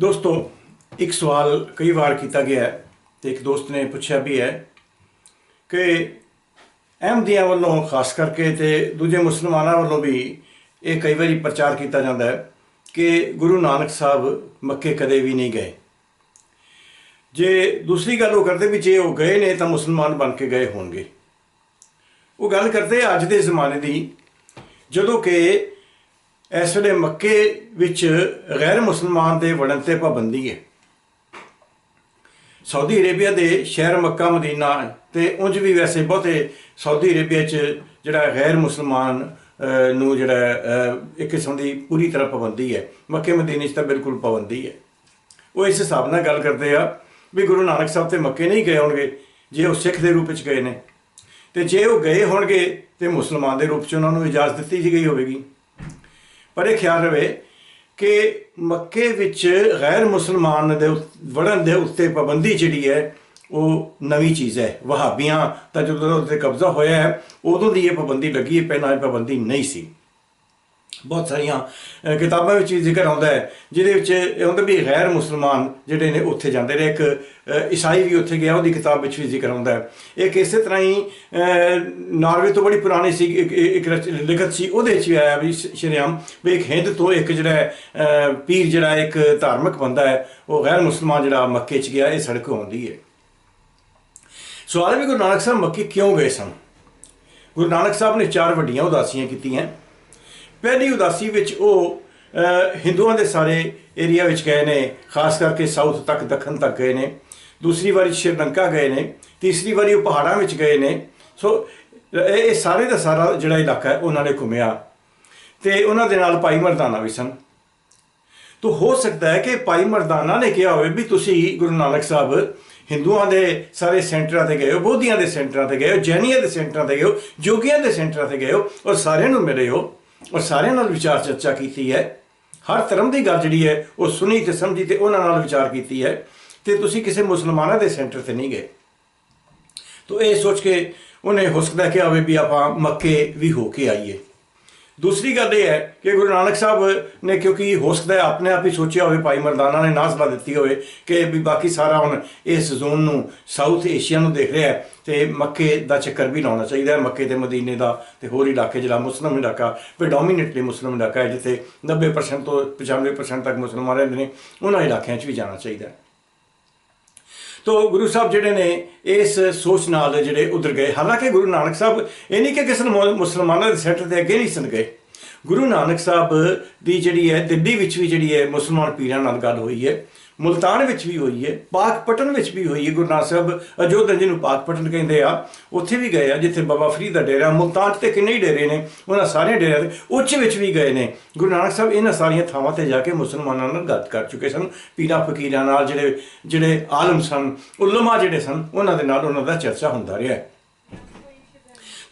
ਦੋਸਤੋ, ਇੱਕ ਸਵਾਲ ਕਈ ਵਾਰ ਕੀਤਾ ਗਿਆ ਹੈ ਤੇ ਇੱਕ ਦੋਸਤ ਨੇ ਪੁੱਛਿਆ ਵੀ ਹੈ ਕਿ ਅਹਿਮਦੀਆਂ ਵੱਲੋਂ, ਖਾਸ ਕਰਕੇ ਤੇ ਦੂਜੇ ਮੁਸਲਮਾਨਾਂ ਵੱਲੋਂ ਵੀ ਇਹ ਕਈ ਵਾਰੀ ਪ੍ਰਚਾਰ ਕੀਤਾ ਜਾਂਦਾ ਹੈ ਕਿ ਗੁਰੂ ਨਾਨਕ ਸਾਹਿਬ ਮੱਕੇ ਕਦੇ ਵੀ ਨਹੀਂ ਗਏ। ਜੇ ਦੂਸਰੀ ਗੱਲ ਉਹ ਕਰਦੇ ਵੀ ਜੇ ਉਹ ਗਏ ਨੇ ਤਾਂ ਮੁਸਲਮਾਨ ਬਣ ਕੇ ਗਏ ਹੋਣਗੇ। ਉਹ ਗੱਲ ਕਰਦੇ ਅੱਜ ਦੇ ਜ਼ਮਾਨੇ ਦੀ, ਜਦੋਂ ਕਿ ਇਸ ਵੇਲੇ ਮੱਕੇ ਵਿੱਚ ਗੈਰ ਮੁਸਲਮਾਨ ਦੇ ਵੜਨ ਤੇ ਪਾਬੰਦੀ ਹੈ। ਸਾਊਦੀ ਅਰੇਬੀਆ ਦੇ ਸ਼ਹਿਰ ਮੱਕਾ ਮਦੀਨਾ ਤੇ ਉਂਝ ਵੀ ਵੈਸੇ ਬਹੁਤੇ ਸਾਊਦੀ ਅਰੇਬੀਆ 'ਚ ਜਿਹੜਾ ਗੈਰ ਮੁਸਲਮਾਨ ਨੂੰ ਜਿਹੜਾ ਇੱਕ ਕਿਸਮ ਦੀ ਪੂਰੀ ਤਰ੍ਹਾਂ ਪਾਬੰਦੀ ਹੈ। ਮੱਕੇ ਮਦੀਨੇ 'ਚ ਤਾਂ ਬਿਲਕੁਲ ਪਾਬੰਦੀ ਹੈ। ਉਹ ਇਸ ਹਿਸਾਬ ਨਾਲ ਗੱਲ ਕਰਦੇ ਆ ਵੀ ਗੁਰੂ ਨਾਨਕ ਸਾਹਿਬ ਤੇ ਮੱਕੇ ਨਹੀਂ ਗਏ ਹੋਣਗੇ, ਜੇ ਉਹ ਸਿੱਖ ਦੇ ਰੂਪ ਵਿੱਚ ਗਏ ਨੇ। ਤੇ ਜੇ ਉਹ ਗਏ ਹੋਣਗੇ ਤੇ ਮੁਸਲਮਾਨ ਦੇ ਰੂਪ 'ਚ ਉਹਨਾਂ ਨੂੰ ਇਜਾਜ਼ਤ ਦਿੱਤੀ ਜੀ ਗਈ ਹੋਵੇਗੀ। ਪਰ ਇਹ ਖਿਆਲ ਰਵੇ ਕਿ ਮੱਕੇ ਵਿੱਚ ਗੈਰ ਮੁਸਲਮਾਨ ਦੇ ਵੜਨ ਦੇ ਉੱਤੇ ਪਾਬੰਦੀ ਜਿਹੜੀ ਹੈ, ਉਹ ਨਵੀਂ ਚੀਜ਼ ਹੈ। ਵਹਾਬੀਆਂ ਤਾਂ ਜਦੋਂ ਉੱਤੇ ਕਬਜ਼ਾ ਹੋਇਆ ਹੈ, ਉਦੋਂ ਦੀ ਇਹ ਪਾਬੰਦੀ ਲੱਗੀ ਹੈ, ਪਹਿਲਾਂ ਇਹ ਪਾਬੰਦੀ ਨਹੀਂ ਸੀ। ਬਹੁਤ ਸਾਰੀਆਂ ਕਿਤਾਬਾਂ ਵਿੱਚ ਵੀ ਜ਼ਿਕਰ ਆਉਂਦਾ ਹੈ, ਜਿਹਦੇ ਵਿੱਚ ਇਹ ਹੁੰਦਾ ਵੀ ਗੈਰ ਮੁਸਲਮਾਨ ਜਿਹੜੇ ਨੇ ਉੱਥੇ ਜਾਂਦੇ ਨੇ, ਇੱਕ ਈਸਾਈ ਵੀ ਉੱਥੇ ਗਿਆ, ਉਹਦੀ ਕਿਤਾਬ ਵਿੱਚ ਵੀ ਜ਼ਿਕਰ ਆਉਂਦਾ ਹੈ। ਇੱਕ ਇਸੇ ਤਰ੍ਹਾਂ ਹੀ ਨਾਰਵੇ ਤੋਂ ਬੜੀ ਪੁਰਾਣੀ ਸੀ, ਇੱਕ ਰਚ- ਲਿਖਤ ਸੀ, ਉਹਦੇ ਵਿੱਚ ਵੀ ਆਇਆ ਵੀ ਸ਼- ਵੀ ਇੱਕ ਹਿੰਦ ਤੋਂ ਇੱਕ ਜਿਹੜਾ ਪੀਰ ਜਿਹੜਾ ਇੱਕ ਧਾਰਮਿਕ ਬੰਦਾ ਹੈ, ਉਹ ਗੈਰ ਮੁਸਲਮਾਨ ਜਿਹੜਾ ਮੱਕੇ 'ਚ ਗਿਆ, ਇਹ ਸੜਕ ਆਉਂਦੀ ਹੈ। ਸਵਾਲ ਵੀ ਗੁਰੂ ਨਾਨਕ ਸਾਹਿਬ ਮੱਕੇ ਕਿਉਂ ਗਏ ਸਨ? ਗੁਰੂ ਨਾਨਕ ਸਾਹਿਬ ਨੇ ਚਾਰ ਵੱਡੀਆਂ ਉਦਾਸੀਆਂ ਕੀਤੀਆਂ। ਪਹਿਲੀ ਉਦਾਸੀ ਵਿੱਚ ਉਹ ਹਿੰਦੂਆਂ ਦੇ ਸਾਰੇ ਏਰੀਆ ਵਿੱਚ ਗਏ ਨੇ, ਖਾਸ ਕਰਕੇ ਸਾਊਥ ਤੱਕ, ਦੱਖਣ ਤੱਕ ਗਏ ਨੇ। ਦੂਸਰੀ ਵਾਰੀ ਸ਼੍ਰੀਲੰਕਾ ਗਏ ਨੇ, ਤੀਸਰੀ ਵਾਰੀ ਉਹ ਪਹਾੜਾਂ ਵਿੱਚ ਗਏ ਨੇ। ਸੋ, ਇਹ ਇਹ ਸਾਰੇ ਦਾ ਸਾਰਾ ਜਿਹੜਾ ਇਲਾਕਾ ਹੈ, ਉਹਨਾਂ ਨੇ ਘੁੰਮਿਆ। ਤੇ ਉਹਨਾਂ ਦੇ ਨਾਲ ਭਾਈ ਮਰਦਾਨਾ ਵੀ ਸਨ। ਤੋ, ਹੋ ਸਕਦਾ ਹੈ ਕਿ ਭਾਈ ਮਰਦਾਨਾ ਨੇ ਕਿਹਾ ਹੋਵੇ ਵੀ ਤੁਸੀਂ ਗੁਰੂ ਨਾਨਕ ਸਾਹਿਬ ਹਿੰਦੂਆਂ ਦੇ ਸਾਰੇ ਸੈਂਟਰਾਂ ਤੇ ਗਏ ਹੋ, ਬੋਧੀਆਂ ਦੇ ਸੈਂਟਰਾਂ ਤੇ ਗਏ ਹੋ, ਜੈਨੀਆਂ ਦੇ ਸੈਂਟਰਾਂ ਤੇ ਗਏ ਹੋ, ਜੋਗੀਆਂ ਦੇ ਸੈਂਟਰਾਂ ਤੇ ਗਏ ਹੋ ਔਰ ਸਾਰਿਆਂ ਨੂੰ ਮਿਲੇ ਹੋ। ਔਰ ਸਾਰਿਆਂ ਨਾਲ ਵਿਚਾਰ ਚਰਚਾ ਕੀਤੀ ਹੈ। ਹਰ ਧਰਮ ਦੀ ਗੱਲ ਜਿਹੜੀ ਹੈ, ਉਹ ਸੁਣੀ ਤੇ ਸਮਝੀ ਤੇ ਉਹਨਾਂ ਨਾਲ ਵਿਚਾਰ ਕੀਤੀ ਹੈ। ਤੇ ਤੁਸੀਂ ਕਿਸੇ ਮੁਸਲਮਾਨਾਂ ਦੇ ਸੈਂਟਰ ਤੇ ਨਹੀਂ ਗਏ। ਤੋ ਇਹ ਸੋਚ ਕੇ ਉਹਨੇ ਹੋ ਸਕਦਾ ਕਿ ਆਵੇ ਵੀ ਆਪਾਂ ਮੱਕੇ ਵੀ ਹੋ ਕੇ ਆਈਏ। ਦੂਸਰੀ ਗੱਲ ਇਹ ਹੈ ਕਿ ਗੁਰੂ ਨਾਨਕ ਸਾਹਿਬ ਨੇ ਕਿਉਂਕਿ ਹੋ ਸਕਦਾ ਹੈ ਆਪਣੇ ਆਪ ਹੀ ਸੋਚਿਆ ਹੋਵੇ, ਭਾਈ ਮਰਦਾਨਾ ਨੇ ਨਾਸਲਾ ਦਿੱਤੀ ਹੋਵੇ ਕਿ ਵੀ ਬਾਕੀ ਸਾਰਾ ਹੁਣ ਇਸ ਜ਼ੋਨ ਨੂੰ ਸਾਊਥ ਏਸ਼ੀਆ ਨੂੰ ਦੇਖ ਰਿਹਾ ਹੈ ਤੇ ਮੱਕੇ ਦਾ ਚੱਕਰ ਵੀ ਲਾਉਣਾ ਚਾਹੀਦਾ ਹੈ, ਮੱਕੇ ਤੇ ਮਦੀਨੇ ਦਾ ਤੇ ਹੋਰ ਇਲਾਕੇ ਜਿਹੜਾ ਮੁਸਲਮ ਇਲਾਕਾ ਪ੍ਰਡੋਮੀਨੇਟਲੀ ਮੁਸਲਮ ਇਲਾਕਾ ਹੈ, ਜਿੱਥੇ 90% ਤੋਂ 95% ਤੱਕ ਮੁਸਲਮਾਨ ਰਹਿੰਦੇ ਨੇ, ਉਹਨਾਂ ਇਲਾਕਿਆਂ 'ਚ ਵੀ ਜਾਣਾ ਚਾਹੀਦਾ ਹੈ। ਤੋ ਗੁਰੂ ਸਾਹਿਬ ਜਿਹੜੇ ਨੇ ਇਸ ਸੋਚ ਨਾਲ ਜਿਹੜੇ ਉਧਰ ਗਏ। ਹਾਲਾਂਕਿ ਗੁਰੂ ਨਾਨਕ ਸਾਹਿਬ, ਇਹ ਨਹੀਂ ਕਿ ਕਿਸੇ ਨੂੰ ਮੁਸਲਮਾਨਾਂ ਦੇ ਸੈਂਟਰ ਦੇ ਅੱਗੇ ਨਹੀਂ ਸਨ ਗਏ। ਗੁਰੂ ਨਾਨਕ ਸਾਹਿਬ ਦੀ ਜਿਹੜੀ ਹੈ, ਦਿੱਲੀ ਵਿੱਚ ਵੀ ਜਿਹੜੀ ਹੈ ਮੁਸਲਮਾਨ ਪੀਰਾਂ ਨਾਲ ਗੱਲ ਹੋਈ ਹੈ, ਮੁਲਤਾਨ ਵਿੱਚ ਵੀ ਹੋਈ ਹੈ ਪਾਕਪਟਨ ਵਿੱਚ ਵੀ ਹੋਈ ਹੈ। ਗੁਰੂ ਨਾਨਕ ਸਾਹਿਬ ਅਜੋਧਨ ਜਿਹਨੂੰ ਪਾਕਪਟਨ ਕਹਿੰਦੇ ਆ, ਉੱਥੇ ਵੀ ਗਏ ਆ, ਜਿੱਥੇ ਬਾਬਾ ਫਰੀਦ ਦਾ ਡੇਰਾ, ਮੁਲਤਾਨ 'ਚ ਤੇ ਕਿੰਨੇ ਡੇਰੇ ਨੇ, ਉਹਨਾਂ ਸਾਰੇ ਡੇਰਿਆਂ ਦੇ ਉੱਚ ਵਿੱਚ ਵੀ ਗਏ ਨੇ। ਗੁਰੂ ਨਾਨਕ ਸਾਹਿਬ ਇਹਨਾਂ ਸਾਰੀਆਂ ਥਾਵਾਂ ਤੇ ਜਾ ਕੇ ਮੁਸਲਮਾਨਾਂ ਨਾਲ ਗੱਲ ਕਰ ਚੁੱਕੇ ਸਨ। ਪੀਰਾਂ ਫਕੀਰਾਂ ਨਾਲ ਜਿਹੜੇ ਜਿਹੜੇ ਆਲਮ ਸਨ, ਉਲਮਾ ਜਿਹੜੇ ਸਨ, ਉਹਨਾਂ ਦੇ ਨਾਲ ਉਹਨਾਂ ਦਾ ਚਰਚਾ ਹੁੰਦਾ ਰਿਹਾ ਹੈ।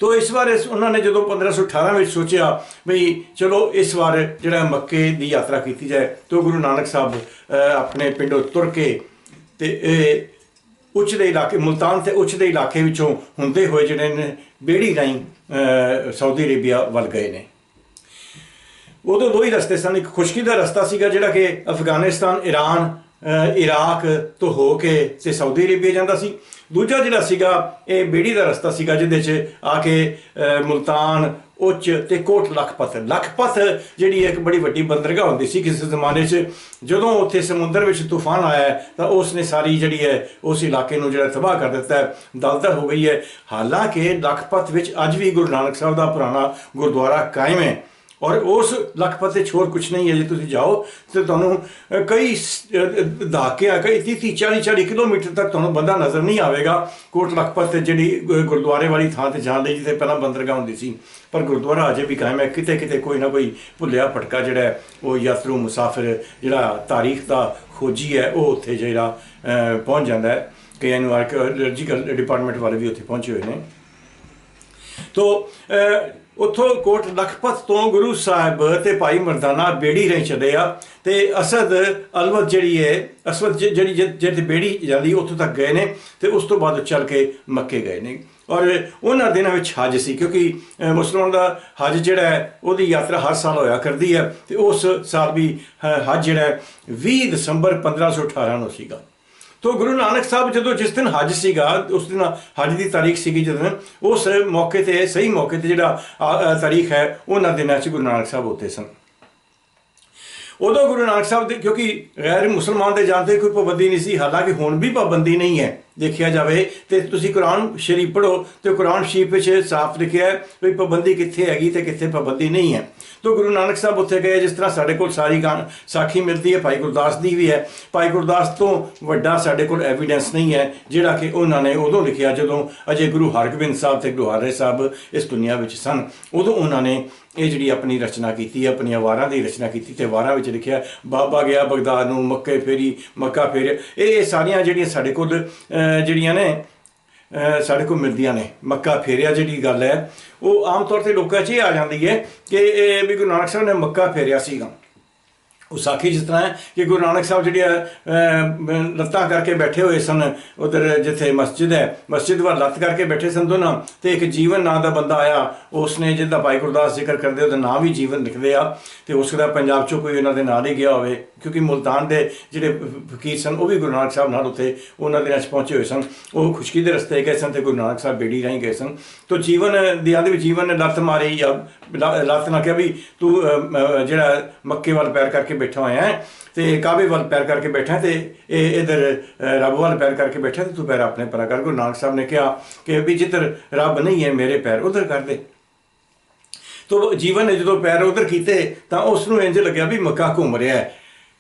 ਤੋ ਇਸ ਵਾਰ ਇਸ ਉਹਨਾਂ ਨੇ ਜਦੋਂ 1518 ਵਿੱਚ ਸੋਚਿਆ ਵੀ ਚਲੋ ਇਸ ਵਾਰ ਜਿਹੜਾ ਮੱਕੇ ਦੀ ਯਾਤਰਾ ਕੀਤੀ ਜਾਏ, ਤੋ ਗੁਰੂ ਨਾਨਕ ਸਾਹਿਬ ਆਪਣੇ ਪਿੰਡੋਂ ਤੁਰ ਕੇ ਤੇ ਉੱਚ ਦੇ ਇਲਾਕੇ, ਮੁਲਤਾਨ ਤੇ ਉੱਚ ਦੇ ਇਲਾਕੇ ਵਿੱਚੋਂ ਹੁੰਦੇ ਹੋਏ ਜਿਹੜੇ ਨੇ ਬੇੜੀ ਰਾਹੀਂ ਸਾਊਦੀ ਅਰੇਬੀਆ ਵੱਲ ਗਏ ਨੇ। ਉਦੋਂ ਦੋ ਹੀ ਰਸਤੇ ਸਨ, ਇੱਕ ਖੁਸ਼ਕੀ ਦਾ ਰਸਤਾ ਸੀਗਾ ਜਿਹੜਾ ਕਿ ਅਫਗਾਨਿਸਤਾਨ ਈਰਾਨ ਇਰਾਕ ਤੋਂ ਹੋ ਕੇ ਤੇ ਸਾਊਦੀ ਅਰੇਬੀਆ ਜਾਂਦਾ ਸੀ। ਦੂਜਾ ਜਿਹੜਾ ਸੀਗਾ, ਇਹ ਬੇੜੀ ਦਾ ਰਸਤਾ ਸੀਗਾ, ਜਿਹਦੇ 'ਚ ਆ ਕੇ ਮੁਲਤਾਨ, ਉੱਚ ਤੇ ਕੋਟ ਲਖਪਤ। ਲਖਪਤ ਜਿਹੜੀ ਇੱਕ ਬੜੀ ਵੱਡੀ ਬੰਦਰਗਾਹ ਹੁੰਦੀ ਸੀ ਕਿਸੇ ਜ਼ਮਾਨੇ 'ਚ, ਜਦੋਂ ਉੱਥੇ ਸਮੁੰਦਰ ਵਿੱਚ ਤੂਫਾਨ ਆਇਆ, ਤਾਂ ਉਸ ਨੇ ਸਾਰੀ ਜਿਹੜੀ ਹੈ, ਉਸ ਇਲਾਕੇ ਨੂੰ ਜਿਹੜਾ ਤਬਾਹ ਕਰ ਦਿੱਤਾ ਹੈ, ਦਲਦਲ ਹੋ ਗਈ ਹੈ। ਹਾਲਾਂਕਿ ਲਖਪਤ ਵਿੱਚ ਅੱਜ ਵੀ ਗੁਰੂ ਨਾਨਕ ਸਾਹਿਬ ਦਾ ਪੁਰਾਣਾ ਗੁਰਦੁਆਰਾ ਕਾਇਮ ਹੈ। ਔਰ ਉਸ ਲਖਪਤ ਤੇ ਛੋੜ ਕੁਛ ਨਹੀਂ ਹੈ, ਜੇ ਤੁਸੀਂ ਜਾਓ, ਤੇ ਤੁਹਾਨੂੰ ਕਈ ਦਹਾਕਿਆਂ ਕਈ 30 40 40 ਕਿਲੋਮੀਟਰ ਤੱਕ ਤੁਹਾਨੂੰ ਬੰਦਾ ਨਜ਼ਰ ਨਹੀਂ ਆਵੇਗਾ। ਕੋਟ ਲਖਪਤ ਤੇ ਜਿਹੜੀ ਗੁਰਦੁਆਰੇ ਵਾਲੀ ਥਾਂ ਤੇ ਜਾਣ ਲਈ, ਜਿੱਥੇ ਪਹਿਲਾਂ ਬੰਦਰਗਾਹ ਹੁੰਦੀ ਸੀ। ਪਰ ਗੁਰਦੁਆਰਾ ਅਜੇ ਵੀ ਕਾਇਮ ਹੈ, ਕਿਤੇ ਕਿਤੇ ਕੋਈ ਨਾ ਕੋਈ ਭੁੱਲਿਆ ਭਟਕਾ ਜਿਹੜਾ ਉਹ ਯਾਤਰੂ ਮੁਸਾਫਿਰ ਜਿਹੜਾ ਤਾਰੀਖ ਦਾ ਖੋਜੀ ਹੈ, ਉਹ ਉੱਥੇ ਜਿਹੜਾ ਪਹੁੰਚ ਜਾਂਦਾ ਹੈ। ਕਿ ਇਹਨੂੰ ਆਰਕੀਓਲੋਜੀਕਲ ਡਿਪਾਰਟਮੈਂਟ ਵਾਲੇ ਵੀ ਉੱਥੇ ਪਹੁੰਚੇ ਹੋਏ ਨੇ। ਤੋ ਉੱਥੋਂ ਕੋਟ ਲਖਪਤ ਤੋਂ ਗੁਰੂ ਸਾਹਿਬ ਤੇ ਭਾਈ ਮਰਦਾਨਾ ਬੇੜੀ ਰਹੀ ਚਲੇ ਆ ਤੇ ਅਸਦ ਅਲਵਤ ਜਿਹੜੀ ਹੈ ਅਸਵਦ ਜਿਹੜੀ ਜਿੱਥੇ ਜਿਹੜੀ ਬੇੜੀ ਜਾਂਦੀ ਉੱਥੋਂ ਤੱਕ ਗਏ ਨੇ ਤੇ ਉਸ ਤੋਂ ਬਾਅਦ ਚੱਲ ਕੇ ਮੱਕੇ ਗਏ ਨੇ। ਔਰ ਉਹਨਾਂ ਦਿਨਾਂ ਵਿੱਚ ਹਜ ਸੀ ਕਿਉਂਕਿ ਮੁਸਲਮਾਨ ਦਾ ਹਜ ਜਿਹੜਾ ਹੈ, ਉਹਦੀ ਯਾਤਰਾ ਹਰ ਸਾਲ ਹੋਇਆ ਕਰਦੀ ਹੈ ਤੇ ਉਸ ਸਾਲ ਵੀ ਹ- ਹਜ ਜਿਹੜਾ ਹੈ 20 ਦਸੰਬਰ 1518 ਨੂੰ ਸੀਗਾ। ਤੋ ਗੁਰੂ ਨਾਨਕ ਸਾਹਿਬ ਜਦੋਂ ਜਿਸ ਦਿਨ ਹਜ ਸੀਗਾ, ਉਸ ਦਿਨ ਹਜ ਦੀ ਤਾਰੀਖ ਸੀਗੀ ਜਦੋਂ, ਉਸ ਮੌਕੇ ਤੇ, ਸਹੀ ਮੌਕੇ ਤੇ ਜਿਹੜਾ ਤਾਰੀਖ ਹੈ, ਉਹਨਾਂ ਦਿਨਾਂ 'ਚ ਗੁਰੂ ਨਾਨਕ ਸਾਹਿਬ ਉੱਤੇ ਸਨ। ਉਦੋਂ ਗੁਰੂ ਨਾਨਕ ਸਾਹਿਬ ਦੇ, ਕਿਉਂਕਿ ਗੈਰ ਮੁਸਲਮਾਨ ਦੇ ਜਾਂਦੇ ਕੋਈ ਪਾਬੰਦੀ ਨਹੀਂ ਸੀ, ਹਾਲਾਂਕਿ ਹੁਣ ਵੀ ਪਾਬੰਦੀ ਨਹੀਂ ਹੈ, ਦੇਖਿਆ ਜਾਵੇ ਤੇ ਤੁਸੀਂ ਕੁਰਾਨ ਸ਼ਰੀਫ ਪੜ੍ਹੋ ਤੇ ਕੁਰਾਨ ਸ਼ਰੀਫ ਵਿੱਚ ਸਾਫ਼ ਲਿਖਿਆ ਹੈ ਵੀ ਪਾਬੰਦੀ ਕਿੱਥੇ ਹੈਗੀ ਤੇ ਕਿੱਥੇ ਪਾਬੰਦੀ ਨਹੀਂ ਹੈ। ਤੋ ਗੁਰੂ ਨਾਨਕ ਸਾਹਿਬ ਉੱਥੇ ਗਏ, ਜਿਸ ਤਰ੍ਹਾਂ ਸਾਡੇ ਕੋਲ ਸਾਰੀ ਗਾ- ਸਾਖੀ ਮਿਲਦੀ ਹੈ, ਭਾਈ ਗੁਰਦਾਸ ਦੀ ਵੀ ਹੈ। ਭਾਈ ਗੁਰਦਾਸ ਤੋਂ ਵੱਡਾ ਸਾਡੇ ਕੋਲ ਐਵੀਡੈਂਸ ਨਹੀਂ ਹੈ, ਜਿਹੜਾ ਕਿ ਉਹਨਾਂ ਨੇ ਉਦੋਂ ਲਿਖਿਆ ਜਦੋਂ ਅਜੇ ਗੁਰੂ ਹਰਗੋਬਿੰਦ ਸਾਹਿਬ ਤੇ ਗੁਰੂ ਹਰਿ ਸਾਹਿਬ ਇਸ ਦੁਨੀਆ ਵਿੱਚ ਸਨ। ਉਦੋਂ ਉਹਨਾਂ ਨੇ ਇਹ ਜਿਹੜੀ ਆਪਣੀ ਰਚਨਾ ਕੀਤੀ ਹੈ, ਆਪਣੀਆਂ ਵਾਰਾਂ ਦੀ ਰਚਨਾ ਕੀਤੀ ਤੇ ਵਾਰਾਂ ਵਿੱਚ ਲਿਖਿਆ, ਬਾਬਾ ਗਿਆ ਬਗਦਾਦ ਨੂੰ ਮੱਕੇ ਫੇਰੀ, ਮੱਕਾ ਫੇਰਿਆ। ਇਹ ਸਾਰੀਆਂ ਜਿਹੜੀਆਂ ਸਾਡੇ ਕੋਲ ਜਿਹੜੀਆਂ ਨੇ ਸਾਡੇ ਕੋਲ ਮਿਲਦੀਆਂ ਨੇ। ਮੱਕਾ ਫੇਰਿਆ ਜਿਹੜੀ ਗੱਲ ਹੈ, ਉਹ ਆਮ ਤੌਰ ਤੇ ਲੋਕਾਂ 'ਚ ਇਹ ਆ ਜਾਂਦੀ ਹੈ ਕਿ ਇਹ ਵੀ ਗੁਰੂ ਨਾਨਕ ਸਾਹਿਬ ਨੇ ਮੱਕਾ ਫੇਰਿਆ ਸੀਗਾ। ਉਸਾਖੀ ਜਿਸ ਤਰ੍ਹਾਂ ਹੈ ਕਿ ਗੁਰੂ ਨਾਨਕ ਸਾਹਿਬ ਜਿਹੜੀ ਹੈ, ਲੱਤਾਂ ਕਰਕੇ ਬੈਠੇ ਹੋਏ ਸਨ ਉਧਰ ਜਿੱਥੇ ਮਸਜਿਦ ਹੈ ਮਸਜਿਦ ਵੱਲ ਲੱਤ ਕਰਕੇ ਬੈਠੇ ਸਨ ਦੋਨਾਂ ਤੇ ਇੱਕ ਜੀਵਨ ਨਾਂ ਦਾ ਬੰਦਾ ਆਇਆ ਉਸ ਨੇ ਜਿਹਦਾ ਭਾਈ ਗੁਰਦਾਸ ਜ਼ਿਕਰ ਕਰਦੇ ਉਹਦਾ ਨਾਂ ਵੀ ਜੀਵਨ ਲਿਖਦੇ ਆ ਤੇ ਉਸ ਦਾ ਪੰਜਾਬ ਚੋਂ ਕੋਈ ਉਹਨਾਂ ਦੇ ਨਾਲ ਹੀ ਗਿਆ ਹੋਵੇ ਕਿਉਂਕਿ ਮੁਲਤਾਨ ਦੇ ਜਿਹੜੇ ਫਕੀਰ ਸਨ ਉਹ ਵੀ ਗੁਰੂ ਨਾਨਕ ਸਾਹਿਬ ਨਾਲ ਉੱਥੇ ਉਹਨਾਂ ਦੇ ਨਾਲ ਪਹੁੰਚੇ ਹੋਏ ਸਨ ਉਹ ਖੁਸ਼ਕੀ ਦੇ ਰਸਤੇ ਗਏ ਸਨ ਤੇ ਗੁਰੂ ਨਾਨਕ ਸਾਹਿਬ ਬੇੜੀ ਰਾਹੀਂ ਗਏ ਸਨ ਤੋ ਜੀਵਨ ਦੀ ਆਂਦੇ ਵਿੱਚ ਜੀਵਨ ਨੇ ਲੱਤ ਮਾਰੀ ਜਾਂ ਲੱਤ ਨਾਲ ਕਿਹਾ ਵੀ ਤੂੰ ਜਿਹੜਾ ਮੱਕੇ ਵੱਲ ਪੈਰ ਕਰਕੇ ਬੈਠਾ ਹੋਇਆ ਹੈ, ਤੇ ਕਾਬੇ ਵੱਲ ਪੈਰ ਕਰਕੇ ਬੈਠਾ ਹੈ, ਤੇ ਇਹ ਇਧਰ ਰੱਬ ਵੱਲ ਪੈਰ ਕਰਕੇ ਬੈਠਾ ਤੇ ਤੂੰ ਪੈਰ ਆਪਣੇ ਪਰਾ ਕਰ। ਗੁਰੂ ਨਾਨਕ ਸਾਹਿਬ ਨੇ ਕਿਹਾ ਕਿ ਵੀ ਜਿੱਧਰ ਰੱਬ ਨਹੀਂ ਹੈ, ਮੇਰੇ ਪੈਰ ਉਧਰ ਕਰ ਦੇ। ਤੋ ਜੀਵਨ ਨੇ ਜਦੋਂ ਪੈਰ ਉਧਰ ਕੀਤੇ, ਤਾਂ ਉਸ ਨੂੰ ਇੰਜ ਲੱਗਿਆ ਵੀ ਮੱਕਾ ਘੁੰਮ ਰਿਹਾ ਹੈ।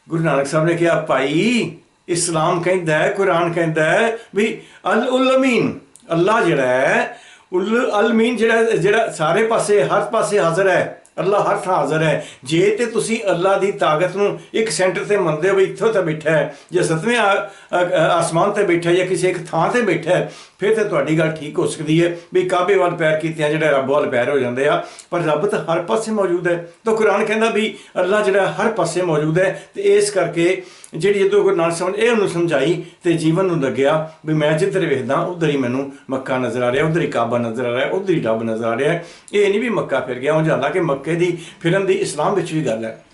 ਗੁਰੂ ਨਾਨਕ ਸਾਹਿਬ ਨੇ ਕਿਹਾ, ਭਾਈ, ਇਸਲਾਮ ਕਹਿੰਦਾ ਹੈ, ਕੁਰਾਨ ਕਹਿੰਦਾ ਹੈ ਵੀ ਅਲ ਉਲਮੀਨ ਅੱਲਾ ਜਿਹੜਾ ਹੈ ਉਲ ਅਲਮੀਨ ਜਿਹੜਾ ਜਿਹੜਾ ਸਾਰੇ ਪਾਸੇ ਹਰ ਪਾਸੇ ਹਾਜ਼ਰ ਹੈ। ਅੱਲਾ ਹਰ ਥਾਂ ਹਾਜ਼ਰ ਹੈ। ਜੇ ਤੇ ਤੁਸੀਂ ਅੱਲਾ ਦੀ ਤਾਕਤ ਨੂੰ ਇੱਕ ਸੈਂਟਰ ਤੇ ਮੰਨਦੇ ਹੋ ਵੀ ਇੱਥੋਂ ਤਾਂ ਬੈਠਾ ਹੈ, ਜਾਂ ਸਤਵੇਂ ਆਸਮਾਨ ਤੇ ਬੈਠਾ ਜਾਂ ਕਿਸੇ ਇੱਕ ਥਾਂ ਤੇ ਬੈਠਾ ਹੈ, ਫਿਰ ਤੇ ਤੁਹਾਡੀ ਗੱਲ ਠੀਕ ਹੋ ਸਕਦੀ ਹੈ ਵੀ ਕਾਬੇ ਵੱਲ ਪੈਰ ਕੀਤੇ ਆ, ਜਿਹੜਾ ਰੱਬ ਵੱਲ ਪੈਰ ਹੋ ਜਾਂਦੇ ਆ। ਪਰ ਰੱਬ ਤਾਂ ਹਰ ਪਾਸੇ ਮੌਜੂਦ ਹੈ। ਤਾਂ ਕੁਰਾਨ ਕਹਿੰਦਾ ਵੀ ਅੱਲਾ ਜਿਹੜਾ ਹਰ ਪਾਸੇ ਮੌਜੂਦ ਹੈ ਤੇ ਇਸ ਕਰਕੇ ਜਿਹੜੀ ਜਦੋਂ ਗੁਰੂ ਨਾਨਕ ਸਮਝ ਇਹ ਉਹਨੂੰ ਸਮਝਾਈ ਤੇ ਜੀਵਨ ਨੂੰ ਲੱਗਿਆ ਵੀ ਮੈਂ ਜਿੱਧਰ ਵੇਖਦਾ, ਉਧਰ ਹੀ ਮੈਨੂੰ ਮੱਕਾ ਨਜ਼ਰ ਆ ਰਿਹਾ, ਉਧਰ ਹੀ ਕਾਬਾ ਨਜ਼ਰ ਆ ਰਿਹਾ, ਉਧਰ ਹੀ ਰੱਬ ਨਜ਼ਰ ਆ ਰਿਹਾ। ਇਹ ਨਹੀਂ ਵੀ ਮੱਕਾ ਫਿਰ ਗਿਆ, ਉਹ ਜਾਂਦਾ ਕਿ ਮੱਕੇ ਦੀ ਫਿਲਮ ਦੀ ਇਸਲਾਮ ਵਿੱਚ ਵੀ ਗੱਲ ਹੈ।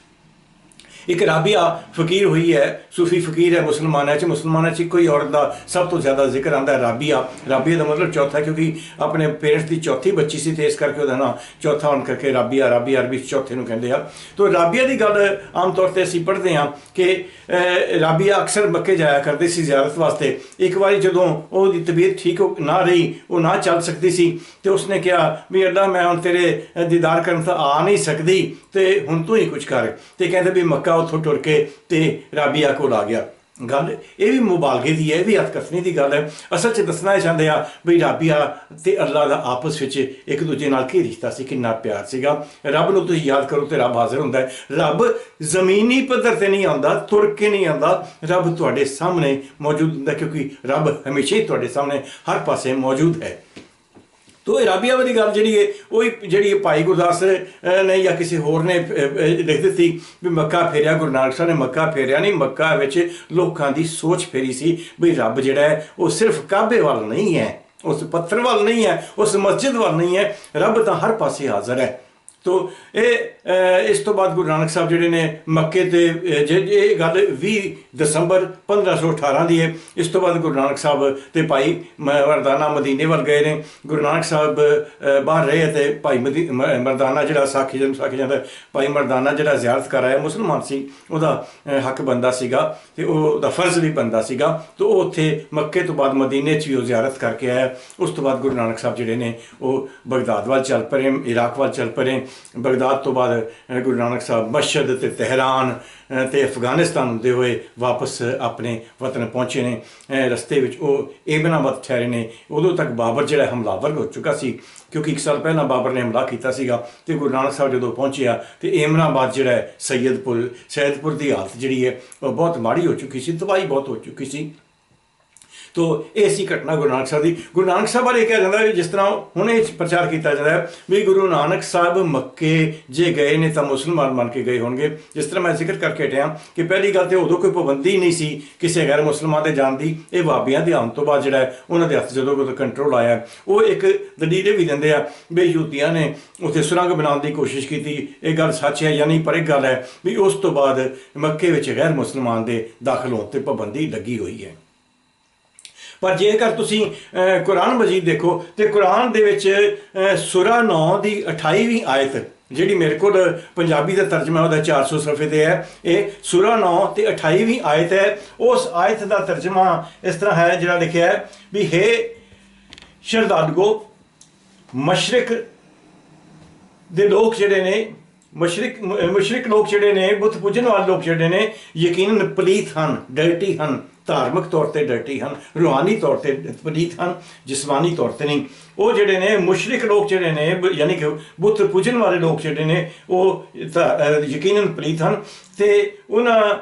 ਇੱਕ ਰਾਬੀਆ ਫਕੀਰ ਹੋਈ ਹੈ ਸੂਫੀ ਫਕੀਰ ਹੈ ਮੁਸਲਮਾਨਾਂ 'ਚ ਮੁਸਲਮਾਨਾਂ 'ਚ ਕੋਈ ਔਰਤ ਦਾ ਸਭ ਤੋਂ ਜ਼ਿਆਦਾ ਜ਼ਿਕਰ ਆਂਦਾ ਹੈ ਰਾਬੀਆ। ਰਾਬੀਆ ਦਾ ਮਤਲਬ ਚੌਥਾ ਕਿਉਂਕਿ ਆਪਣੇ ਪੇਰੈਂਟਸ ਦੀ ਚੌਥੀ ਬੱਚੀ ਸੀ ਤੇ ਇਸ ਕਰਕੇ ਉਹਦਾ ਨਾਮ ਚੌਥਾ ਹੋਣ ਕਰਕੇ ਰਾਬੀਆ ਰਾਬੀਆ ਅਰਬੀ ਚੌਥੇ ਨੂੰ ਕਹਿੰਦੇ ਆ। ਤੋਂ ਰਾਬੀਆ ਦੀ ਗੱਲ ਆਮ ਤੌਰ ਤੇ ਅਸੀਂ ਪੜ੍ਹਦੇ ਹਾਂ ਕਿ ਅਹ, ਰਾਬੀਆ ਅਕਸਰ ਮੱਕੇ ਜਾਇਆ ਕਰਦੀ ਸੀ ਜ਼ਿਆਰਤ ਵਾਸਤੇ। ਇੱਕ ਵਾਰੀ ਜਦੋਂ ਉਹਦੀ ਤਬੀਅਤ ਠੀਕ ਨਾ ਰਹੀ ਉਹ ਨਾ ਚੱਲ ਸਕਦੀ ਸੀ ਤੇ ਉਸਨੇ ਕਿਹਾ ਵੀ ਅੱਲਾ ਮੈਂ ਹੁਣ ਤੇਰੇ ਦੀਦਾਰ ਕਰਨ ਤਾਂ ਆ ਨਹੀਂ ਸਕਦੀ ਤੇ ਹੁਣ ਤੂੰ ਹੀ ਕੁਝ ਕਰ। ਤੇ ਕਹਿੰਦੇ ਵੀ ਮੱਕਾ ਉੱਥੋਂ ਟੁਰ ਕੇ ਤੇ ਰਾਬੀਆ ਕੋਲ ਆ ਗਿਆ। ਗੱਲ ਇਹ ਵੀ ਮੁਬਾਲਗੇ ਦੀ ਹੈ, ਇਹ ਵੀ ਹਤਕਸਨੀ ਦੀ ਗੱਲ ਹੈ। ਅਸਲ 'ਚ ਦੱਸਣਾ ਚਾਹੁੰਦੇ ਆ ਵੀ ਰਾਬੀਆ ਤੇ ਅੱਲਾ ਦਾ ਆਪਸ ਵਿੱਚ ਇੱਕ ਦੂਜੇ ਨਾਲ ਕੀ ਰਿਸ਼ਤਾ ਸੀ, ਕਿੰਨਾ ਪਿਆਰ ਸੀਗਾ। ਰੱਬ ਨੂੰ ਤੁਸੀਂ ਯਾਦ ਕਰੋ ਤੇ ਰੱਬ ਹਾਜ਼ਰ ਹੁੰਦਾ ਹੈ। ਰੱਬ ਜ਼ਮੀਨੀ ਪੱਧਰ ਤੇ ਨਹੀਂ ਆਉਂਦਾ, ਤੁਰ ਕੇ ਨਹੀਂ ਆਉਂਦਾ। ਰੱਬ ਤੁਹਾਡੇ ਸਾਹਮਣੇ ਮੌਜੂਦ ਹੁੰਦਾ ਕਿਉਂਕਿ ਰੱਬ ਹਮੇਸ਼ਾ ਹੀ ਤੁਹਾਡੇ ਸਾਹਮਣੇ ਹਰ ਪਾਸੇ ਮੌਜੂਦ ਹੈ। ਤੋ ਇਹ ਰਾਬੀਆ ਵਾਲੀ ਗੱਲ ਜਿਹੜੀ ਹੈ, ਉਹ ਜਿਹੜੀ ਹੈ ਭਾਈ ਗੁਰਦਾਸ ਨੇ ਜਾਂ ਕਿਸੇ ਹੋਰ ਨੇ ਲਿਖ ਦਿੱਤੀ ਵੀ ਮੱਕਾ ਫੇਰਿਆ, ਗੁਰੂ ਨਾਨਕ ਸਾਹਿਬ ਨੇ ਮੱਕਾ ਫੇਰਿਆ ਨਹੀਂ, ਮੱਕਾ ਵਿੱਚ ਲੋਕਾਂ ਦੀ ਸੋਚ ਫੇਰੀ ਸੀ ਵੀ ਰੱਬ ਜਿਹੜਾ ਹੈ, ਉਹ ਸਿਰਫ ਕਾਬੇ ਵੱਲ ਨਹੀਂ ਹੈ, ਉਸ ਪੱਥਰ ਵੱਲ ਨਹੀਂ ਹੈ, ਉਸ ਮਸਜਿਦ ਵੱਲ ਨਹੀਂ ਹੈ, ਰੱਬ ਤਾਂ ਹਰ ਪਾਸੇ ਹਾਜ਼ਰ ਹੈ। ਤੋ ਇਹ ਇਸ ਤੋਂ ਬਾਅਦ ਗੁਰੂ ਨਾਨਕ ਸਾਹਿਬ ਜਿਹੜੇ ਨੇ ਮੱਕੇ ਤੇ ਜੇ ਇਹ ਗੱਲ 20 ਦਸੰਬਰ 1518 ਦੀ ਹੈ, ਇਸ ਤੋਂ ਬਾਅਦ ਗੁਰੂ ਨਾਨਕ ਸਾਹਿਬ ਤੇ ਭਾਈ ਮ- ਮਰਦਾਨਾ ਮਦੀਨੇ ਵੱਲ ਗਏ ਨੇ। ਗੁਰੂ ਨਾਨਕ ਸਾਹਿਬ ਬਾਹਰ ਰਹੇ ਤੇ ਭਾਈ ਮਦੀ- ਮ- ਮਰਦਾਨਾ ਜਿਹੜਾ ਸਾਖੀ ਜਨ ਸਾਖੀ ਜਾਂਦਾ ਭਾਈ ਮਰਦਾਨਾ ਜਿਹੜਾ ਜ਼ਿਆਰਤ ਕਰ ਆਇਆ, ਮੁਸਲਮਾਨ ਸੀ, ਉਹਦਾ ਹੱਕ ਬੰਦਾ ਸੀਗਾ ਤੇ ਉਹਦਾ ਫਰਜ਼ ਵੀ ਬੰਦਾ ਸੀਗਾ। ਤੇ ਉਹ ਉੱਥੇ ਮੱਕੇ ਤੋਂ ਬਾਅਦ ਮਦੀਨੇ 'ਚ ਵੀ ਉਹ ਜ਼ਿਆਰਤ ਕਰਕੇ ਆਇਆ। ਉਸ ਤੋਂ ਬਾਅਦ ਗੁਰੂ ਨਾਨਕ ਸਾਹਿਬ ਜਿਹੜੇ ਨੇ ਉਹ ਬਗਦਾਦ ਵੱਲ ਚੱਲ ਪਏ, ਇਰਾਕ ਵੱਲ ਚੱਲ ਪਏ ਬਗਦਾਦ ਤੋਂ ਬਾਅਦ ਗੁਰੂ ਨਾਨਕ ਸਾਹਿਬ ਮਸ਼ਹਦ ਤੇ ਤਹਿਰਾਨ ਅਹ, ਤੇ ਅਫਗਾਨਿਸਤਾਨ ਹੁੰਦੇ ਹੋਏ ਵਾਪਸ ਆਪਣੇ ਵਤਨ ਪਹੁੰਚੇ ਨੇ। ਰਸਤੇ ਵਿੱਚ ਉਹ ਏਬਨਾਬਾਦ ਠਹਿਰੇ ਨੇ। ਉਦੋਂ ਤੱਕ ਬਾਬਰ ਜਿਹੜਾ ਹਮਲਾਵਰ ਹੋ ਚੁੱਕਾ ਸੀ ਕਿਉਂਕਿ ਇੱਕ ਸਾਲ ਪਹਿਲਾਂ ਬਾਬਰ ਨੇ ਹਮਲਾ ਕੀਤਾ ਸੀਗਾ ਤੇ ਗੁਰੂ ਨਾਨਕ ਸਾਹਿਬ ਜਦੋਂ ਪਹੁੰਚਿਆ ਤੇ ਏਮਨਾਬਾਦ ਜਿਹੜਾ ਹੈ ਸੈਯਦਪੁਰ ਸੈਯਦਪੁਰ ਦੀ ਹਾਲਤ ਜਿਹੜੀ ਹੈ ਉਹ ਬਹੁਤ ਮਾੜੀ ਹੋ ਚੁੱਕੀ ਸੀ ਤਬਾਹੀ ਬਹੁਤ ਹੋ ਚੁੱਕੀ ਸੀ। ਤੋ ਇਹ ਸੀ ਘਟਨਾ ਗੁਰੂ ਨਾਨਕ ਸਾਹਿਬ ਦੀ, ਗੁਰੂ ਨਾਨਕ ਸਾਹਿਬ ਬਾਰੇ ਕਿਹਾ ਜਾਂਦਾ ਹੈ ਵੀ ਜਿਸ ਤਰ੍ਹਾਂ ਹੁਣ ਇਹ ਪ੍ਰਚਾਰ ਕੀਤਾ ਜਾਂਦਾ ਹੈ ਵੀ ਗੁਰੂ ਨਾਨਕ ਸਾਹਿਬ ਮੱਕੇ ਜੇ ਗਏ ਨੇ ਤਾਂ ਮੁਸਲਮਾਨ ਬਣ ਕੇ ਗਏ ਹੋਣਗੇ। ਜਿਸ ਤਰ੍ਹਾਂ ਮੈਂ ਜ਼ਿਕਰ ਕਰਕੇ ਹਟਿਆ ਕਿ ਪਹਿਲੀ ਗੱਲ ਤੇ ਉਦੋਂ ਕੋਈ ਪਾਬੰਦੀ ਨਹੀਂ ਸੀ ਕਿਸੇ ਗੈਰ ਮੁਸਲਮਾਨ ਦੇ ਜਾਣ ਦੀ। ਇਹ ਵਾਬੀਆਂ ਦੇ ਆਉਣ ਤੋਂ ਬਾਅਦ ਜਿਹੜਾ ਉਹਨਾਂ ਦੇ ਹੱਥ ਜਦੋਂ ਕੋਈ ਕੰਟਰੋਲ ਆਇਆ, ਉਹ ਇੱਕ ਦਲੀਲ ਵੀ ਦਿੰਦੇ ਆ ਵੀ ਯਹੂਦੀਆਂ ਨੇ ਉੱਥੇ ਸੁਰੰਗ ਬਣਾਉਣ ਦੀ ਕੋਸ਼ਿਸ਼ ਕੀਤੀ। ਇਹ ਗੱਲ ਸੱਚ ਹੈ ਜਾਂ ਨਹੀਂ, ਪਰ ਇੱਕ ਗੱਲ ਹੈ ਵੀ ਉਸ ਤੋਂ ਬਾਅਦ ਮੱਕੇ ਵਿੱਚ ਗੈਰ ਮੁਸਲਮਾਨ ਦੇ ਦਾਖਲ ਹੋਣ ਤੇ ਪਾਬੰਦੀ ਲੱਗੀ ਹੋਈ ਹੈ। ਪਰ ਜੇਕਰ ਤੁਸੀਂ ਕੁਰਾਨ ਮਜੀਦ ਦੇਖੋ ਤੇ ਕੁਰਾਨ ਦੇ ਵਿੱਚ ਅਹ, ਸੂਰਾ 9 ਦੀ 28ਵੀਂ ਆਇਤ ਜਿਹੜੀ ਮੇਰੇ ਕੋਲ ਪੰਜਾਬੀ ਦਾ ਤਰਜਮਾ ਉਹਦਾ 400 ਸਫੇ ਤੇ ਹੈ ਇਹ ਸੂਰਾ 9 ਤੇ 28ਵੀਂ ਆਇਤ ਹੈ। ਉਸ ਆਇਤ ਦਾ ਤਰਜਮਾ ਇਸ ਤਰ੍ਹਾਂ ਹੈ ਜਿਹੜਾ ਲਿਖਿਆ ਹੈ ਵੀ ਹੈ ਸ਼ਰਦਾਦਗੋ ਮਸ਼ਰਕ ਦੇ ਲੋਕ ਜਿਹੜੇ ਨੇ ਮਸ਼ਰਕ ਮਸ਼ਰਕ ਲੋਕ ਜਿਹੜੇ ਨੇ ਬੁੱਤ ਪੂਜਣ ਵਾਲੇ ਲੋਕ ਜਿਹੜੇ ਨੇ ਯਕੀਨਨ ਪਲੀਤ ਹਨ ਡਰਟੀ ਹਨ। ਧਾਰਮਿਕ ਤੌਰ ਤੇ ਡਰਟੀ ਹਨ ਰੂਹਾਨੀ ਤੌਰ ਤੇ ਪਲੀਤ ਹਨ ਜਿਸਮਾਨੀ ਤੌਰ ਤੇ ਨਹੀਂ। ਉਹ ਜਿਹੜੇ ਨੇ ਮੁਸ਼ਰਿਕ ਲੋਕ ਜਿਹੜੇ ਨੇ ਯਾਨੀ ਕਿ ਬੁੱਤ ਪੂਜਣ ਵਾਲੇ ਲੋਕ ਜਿਹੜੇ ਨੇ ਉਹ ਤਾਂ, ਅਹ, ਯਕੀਨਨ ਪਲੀਤ ਹਨ ਤੇ ਉਹਨਾਂ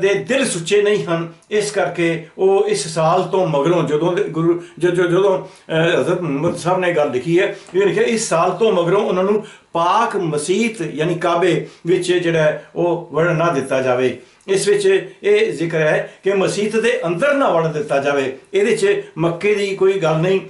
ਦੇ ਦਿਲ ਸੁੱਚੇ ਨਹੀਂ ਹਨ ਇਸ ਕਰਕੇ ਉਹ ਇਸ ਸਾਲ ਤੋਂ ਮਗਰੋਂ ਜਦੋਂ ਦੇ ਗੁਰੂ ਜਦੋਂ ਜਦੋਂ ਅਹ, ਹਜ਼ਰਤ ਮੁਹੰਮਦ ਸਾਹਿਬ ਨੇ ਗੱਲ ਲਿਖੀ ਹੈ ਇਹ ਲਿਖਿਆ ਇਸ ਸਾਲ ਤੋਂ ਮਗਰੋਂ ਉਹਨਾਂ ਨੂੰ ਪਾਕ ਮਸੀਤ ਯਾਨੀ ਕਾਬੇ ਵਿੱਚ ਜਿਹੜਾ ਉਹ ਵੜਨ ਨਾ ਦਿੱਤਾ ਜਾਵੇ। ਇਸ ਵਿੱਚ ਇਹ ਜ਼ਿਕਰ ਹੈ ਕਿ ਮਸਜਿਦ ਦੇ ਅੰਦਰ ਨਾ ਵੜਨ ਦਿੱਤਾ ਜਾਵੇ। ਇਹਦੇ 'ਚ ਮੱਕੇ ਦੀ ਕੋਈ ਗੱਲ ਨਹੀਂ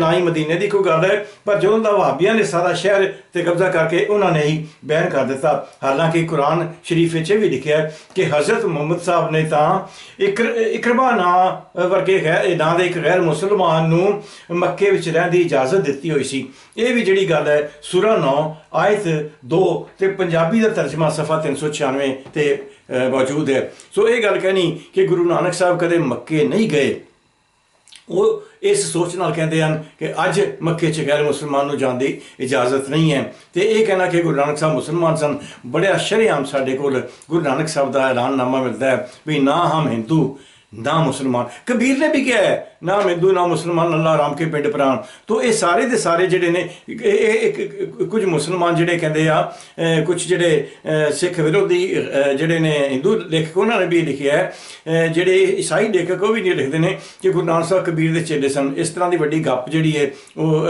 ਨਾ ਹੀ ਮਦੀਨੇ ਦੀ ਕੋਈ ਗੱਲ ਹੈ ਪਰ ਜਦੋਂ ਦਾ ਵਹਾਬੀਆਂ ਨੇ ਸਾਰਾ ਸ਼ਹਿਰ ਤੇ ਕਬਜ਼ਾ ਕਰਕੇ ਉਹਨਾਂ ਨੇ ਹੀ ਬੈਨ ਕਰ ਦਿੱਤਾ। ਹਾਲਾਂਕਿ ਕੁਰਾਨ ਸ਼ਰੀਫ ਵਿੱਚ ਇਹ ਵੀ ਲਿਖਿਆ ਹੈ ਕਿ ਹਜ਼ਰਤ ਮੁਹੰਮਦ ਸਾਹਿਬ ਨੇ ਤਾਂ ਇਕਰ ਇਕਰਬਾ ਨਾਂ ਵਰਗੇ ਗੈਰ ਨਾਂ ਦੇ ਇੱਕ ਗੈਰ ਮੁਸਲਮਾਨ ਨੂੰ ਮੱਕੇ ਵਿੱਚ ਰਹਿਣ ਦੀ ਇਜਾਜ਼ਤ ਦਿੱਤੀ ਹੋਈ ਸੀ। ਇਹ ਵੀ ਜਿਹੜੀ ਗੱਲ ਹੈ, ਸੂਰਾ 9 ਆਇਤ 2 ਤੇ ਪੰਜਾਬੀ ਦਾ ਤਰਜਮਾ ਸਫਾ 396 ਤੇ ਮੌਜੂਦ ਹੈ। ਸੋ ਇਹ ਗੱਲ ਕਹਿਣੀ ਕਿ ਗੁਰੂ ਨਾਨਕ ਸਾਹਿਬ ਕਦੇ ਮੱਕੇ ਨਹੀਂ ਗਏ। ਉਹ ਇਸ ਸੋਚ ਨਾਲ ਕਹਿੰਦੇ ਹਨ ਕਿ ਅੱਜ ਮੱਕੇ 'ਚ ਗੈਰ ਮੁਸਲਮਾਨ ਨੂੰ ਜਾਣ ਦੀ ਇਜਾਜ਼ਤ ਨਹੀਂ ਹੈ। ਤੇ ਇਹ ਕਹਿਣਾ ਕਿ ਗੁਰੂ ਨਾਨਕ ਸਾਹਿਬ ਮੁਸਲਮਾਨ ਸਨ। ਬੜਾ ਸ਼ਰੇਆਮ ਸਾਡੇ ਕੋਲ ਗੁਰੂ ਨਾਨਕ ਸਾਹਿਬ ਦਾ ਐਲਾਨਨਾਮਾ ਮਿਲਦਾ ਹੈ ਵੀ ਨਾ ਹਮ ਹਿੰਦੂ ਨਾ ਮੁਸਲਮਾਨ ਕਬੀਰ ਨੇ ਵੀ ਕਿਹਾ ਹੈ ਨਾ ਹਿੰਦੂ ਨਾ ਮੁਸਲਮਾਨ ਅੱਲਾ ਰਾਮ ਕੇ ਪਿੰਡ ਪ੍ਰਾਣ। ਤੋਂ ਇਹ ਸਾਰੇ ਦੇ ਸਾਰੇ ਜਿਹੜੇ ਨੇ ਇਹ- ਇੱਕ ਕੁਝ ਮੁਸਲਮਾਨ ਜਿਹੜੇ ਕਹਿੰਦੇ ਆ ਅਹ, ਕੁਝ ਜਿਹੜੇ ਸਿੱਖ ਵਿਰੋਧੀ ਜਿਹੜੇ ਨੇ ਹਿੰਦੂ ਲੇਖਕ ਉਹਨਾਂ ਨੇ ਵੀ ਲਿਖਿਆ ਹੈ। ਜਿਹੜੇ ਈਸਾਈ ਲੇਖਕ ਉਹ ਵੀ ਨਹੀਂ ਲਿਖਦੇ ਨੇ ਕਿ ਗੁਰੂ ਨਾਨਕ ਸਾਹਿਬ ਕਬੀਰ ਦੇ ਚੇਲੇ ਸਨ। ਇਸ ਤਰ੍ਹਾਂ ਦੀ ਵੱਡੀ ਗੱਪ ਜਿਹੜੀ ਹੈ ਉਹ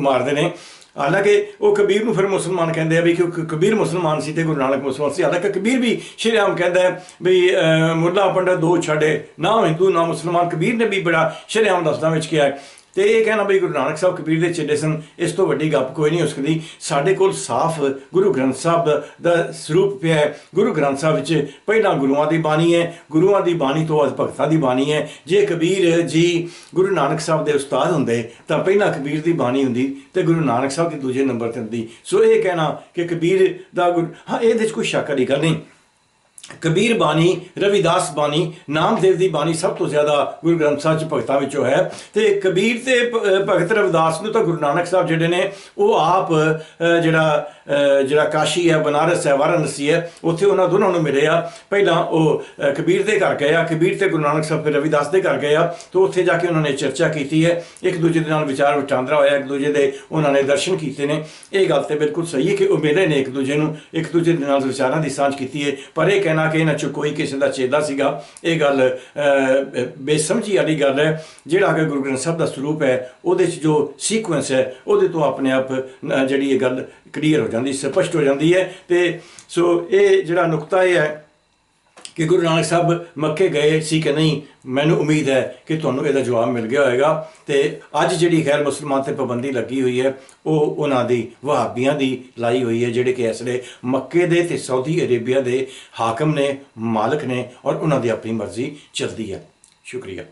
ਮਾਰਦੇ ਨੇ। ਹਾਲਾਂਕਿ ਉਹ ਕਬੀਰ ਨੂੰ ਫਿਰ ਮੁਸਲਮਾਨ ਕਹਿੰਦੇ ਆ ਵੀ ਕਿਉਂਕਿ ਕਬੀਰ ਮੁਸਲਮਾਨ ਸੀ ਤੇ ਗੁਰੂ ਨਾਨਕ ਮੁਸਲਮਾਨ ਸੀ। ਹਾਲਾਂਕਿ ਕਬੀਰ ਵੀ ਸ਼੍ਰੀਰਾਮ ਕਹਿੰਦਾ ਹੈ ਵੀ ਅਹ, ਮੁੱਲਾ ਪੰਡਤ ਦੋ ਛੱਡੇ ਨਾ ਹਿੰਦੂ ਨਾ ਮੁਸਲਮਾਨ। ਕਬੀਰ ਨੇ ਵੀ ਬੜਾ ਸ਼੍ਰੀਰਾਮ ਦਸਤਾਂ ਵਿੱਚ ਕਿਹਾ ਤੇ ਇਹ ਕਹਿਣਾ ਬਈ ਗੁਰੂ ਨਾਨਕ ਸਾਹਿਬ ਕਬੀਰ ਦੇ ਚੇਲੇ ਸਨ, ਇਸ ਤੋਂ ਵੱਡੀ ਗੱਪ ਕੋਈ ਨਹੀਂ ਹੋ ਸਕਦੀ। ਸਾਡੇ ਕੋਲ ਸਾਫ਼ ਗੁਰੂ ਗ੍ਰੰਥ ਸਾਹਿਬ ਦਾ- ਸਰੂਪ ਪਿਆ ਹੈ। ਗੁਰੂ ਗ੍ਰੰਥ ਸਾਹਿਬ ਵਿੱਚ ਪਹਿਲਾਂ ਗੁਰੂਆਂ ਦੀ ਬਾਣੀ ਹੈ, ਗੁਰੂਆਂ ਦੀ ਬਾਣੀ ਤੋਂ ਬਾਅਦ ਭਗਤਾਂ ਦੀ ਬਾਣੀ ਹੈ। ਜੇ ਕਬੀਰ ਜੀ ਗੁਰੂ ਨਾਨਕ ਸਾਹਿਬ ਦੇ ਉਸਤਾਦ ਹੁੰਦੇ, ਤਾਂ ਪਹਿਲਾਂ ਕਬੀਰ ਦੀ ਬਾਣੀ ਹੁੰਦੀ ਤੇ ਗੁਰੂ ਨਾਨਕ ਸਾਹਿਬ ਦੀ ਦੂਜੇ ਨੰਬਰ ਤੇ ਹੁੰਦੀ। ਸੋ ਇਹ ਕਹਿਣਾ ਕਿ ਕਬੀਰ ਦਾ ਗੁਰ- ਹਾਂ, ਇਹਦੇ ਵਿੱਚ ਕੋਈ ਸ਼ੱਕ ਵਾਲੀ ਗੱਲ ਨਹੀਂ। ਕਬੀਰ ਬਾਣੀ, ਰਵਿਦਾਸ ਬਾਣੀ, ਨਾਮਦੇਵ ਦੀ ਬਾਣੀ ਸਭ ਤੋਂ ਜ਼ਿਆਦਾ ਗੁਰੂ ਗ੍ਰੰਥ ਸਾਹਿਬ ਚ ਭਗਤਾਂ ਵਿੱਚੋਂ ਹੈ। ਤੇ ਕਬੀਰ ਤੇ ਭਗਤ ਰਵਿਦਾਸ ਨੂੰ ਤਾਂ ਗੁਰੂ ਨਾਨਕ ਸਾਹਿਬ ਜਿਹੜੇ ਨੇ, ਉਹ ਆਪ ਜਿਹੜਾ ਜਿਹੜਾ ਕਾਸ਼ੀ ਹੈ, ਬਨਾਰਸ ਹੈ, ਵਾਰਾਣਸੀ ਹੈ, ਉੱਥੇ ਉਹਨਾਂ ਦੋਨਾਂ ਨੂੰ ਮਿਲੇ ਆ। ਪਹਿਲਾਂ ਉਹ ਕਬੀਰ ਦੇ ਘਰ ਗਏ ਆ। ਕਬੀਰ ਤੇ ਗੁਰੂ ਨਾਨਕ ਸਾਹਿਬ ਫਿਰ ਰਵਿਦਾਸ ਦੇ ਘਰ ਗਏ ਆ। ਤੇ ਉੱਥੇ ਜਾ ਕੇ ਉਹਨਾਂ ਨੇ ਚਰਚਾ ਕੀਤੀ ਹੈ। ਇੱਕ ਦੂਜੇ ਦੇ ਨਾਲ ਵਿਚਾਰ ਵਟਾਂਦਰਾ ਹੋਇਆ। ਇੱਕ ਦੂਜੇ ਦੇ ਉਹਨਾਂ ਨੇ ਦਰਸ਼ਨ ਕੀਤੇ ਨੇ। ਇਹ ਗੱਲ ਤੇ ਬਿਲਕੁਲ ਸਹੀ ਹੈ ਕਿ ਉਹ ਮਿਲੇ ਨੇ ਇੱਕ ਦੂਜੇ ਨੂੰ। ਇੱਕ ਦੂਜੇ ਦੇ ਨਾਲ ਵਿਚਾਰਾਂ ਦੀ ਸਾਂਝ ਕੀਤੀ ਹੈ। ਪਰ ਇਹ ਕਹਿਣਾ ਕਿ ਇਹਨਾਂ ਚੋਂ ਕੋਈ ਕਿਸੇ ਦਾ ਚੇਲਾ ਸੀਗਾ। ਇਹ ਗੱਲ ਬੇਸਮਝੀ ਵਾਲੀ ਗੱਲ ਹੈ। ਜਿਹੜਾ ਕਿ ਗੁਰੂ ਗ੍ਰੰਥ ਸਾਹਿਬ ਦਾ ਸਰੂਪ ਹੈ, ਉਹਦੇ 'ਚ ਜੋ ਸੀਕੁਐਂਸ ਹੈ, ਉਹਦੇ ਤੋਂ ਆਪਣੇ ਆਪ ਜਿਹੜੀ ਇਹ ਗੱਲ ਕਲੀਅਰ ਹੋ। ਜਾਂਦੀ, ਸਪਸ਼ਟ ਹੋ ਜਾਂਦੀ ਹੈ। ਤੇ ਸੋ ਇਹ ਜਿਹੜਾ ਨੁਕਤਾ ਇਹ ਹੈ ਕਿ ਗੁਰੂ ਨਾਨਕ ਸਾਹਿਬ ਮੱਕੇ ਗਏ ਸੀ ਕਿ ਨਹੀਂ, ਮੈਨੂੰ ਉਮੀਦ ਹੈ ਕਿ ਤੁਹਾਨੂੰ ਇਹਦਾ ਜਵਾਬ ਮਿਲ ਗਿਆ ਹੋਵੇਗਾ ਤੇ ਅੱਜ ਜਿਹੜੀ ਖੈਰ ਮੁਸਲਮਾਨ ਤੇ ਪਾਬੰਦੀ ਲੱਗੀ ਹੋਈ ਹੈ, ਉਹ ਉਹਨਾਂ ਦੀ ਵਹਾਬੀਆਂ ਦੀ ਲਾਈ ਹੋਈ ਹੈ, ਜਿਹੜੇ ਕਿ ਇਸ ਵੇਲੇ ਮੱਕੇ ਦੇ ਤੇ ਸਾਊਦੀ ਅਰੇਬੀਆ ਦੇ ਹਾਕਮ ਨੇ, ਮਾਲਕ ਨੇ ਔਰ ਉਹਨਾਂ ਦੀ ਆਪਣੀ ਮਰਜ਼ੀ ਚੱਲਦੀ ਹੈ। ਸ਼ੁਕਰੀਆ।